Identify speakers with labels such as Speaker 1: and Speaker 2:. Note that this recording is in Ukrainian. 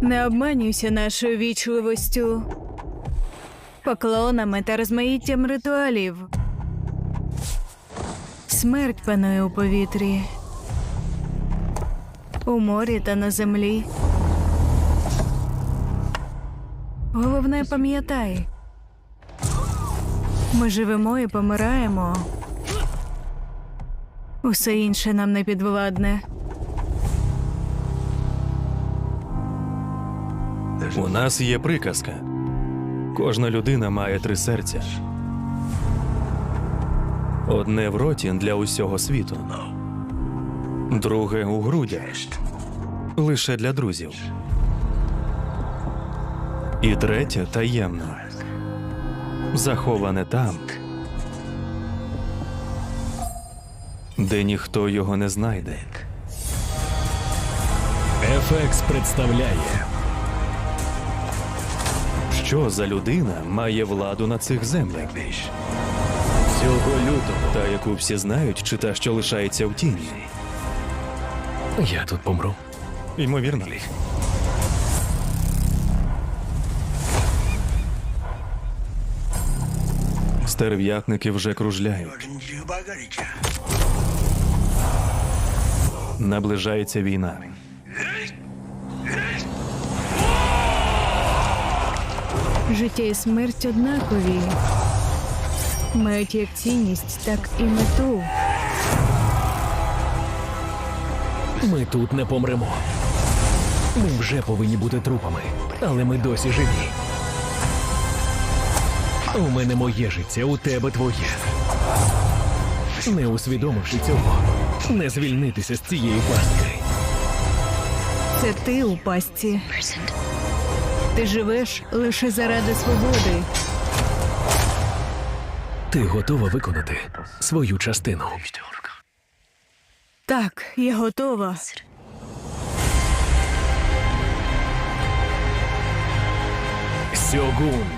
Speaker 1: Не обманюйся нашою вічливостю, поклонами та розмаїттям ритуалів. Смерть панує у повітрі, у морі та на землі. Головне, пам'ятай. Ми живемо і помираємо. Усе інше нам не підвладне.
Speaker 2: У нас є приказка. Кожна людина має три серця. Одне в роті для усього світу, друге у грудях лише для друзів. І третє таємно, заховане там, де ніхто його не знайде.
Speaker 3: FX представляє
Speaker 2: Що за людина має владу на цих землях? Цього лютого, та яку всі знають, чи та, що лишається в тіні.
Speaker 3: Я тут помру.
Speaker 2: Ймовірно. Стерв'ятники вже кружляють. Наближається війна.
Speaker 1: Життя і смерть однакові. Мають як цінність, так і мету.
Speaker 3: Ми тут не помремо. Ми вже повинні бути трупами, але ми досі живі. У мене моє життя, у тебе твоє. Не усвідомивши цього, не звільнитися з цієї пастки.
Speaker 1: Це ти у пастці. Ти живеш лише заради свободи.
Speaker 3: Ти готова виконати свою частину.
Speaker 1: Так, я готова.
Speaker 3: Сьогун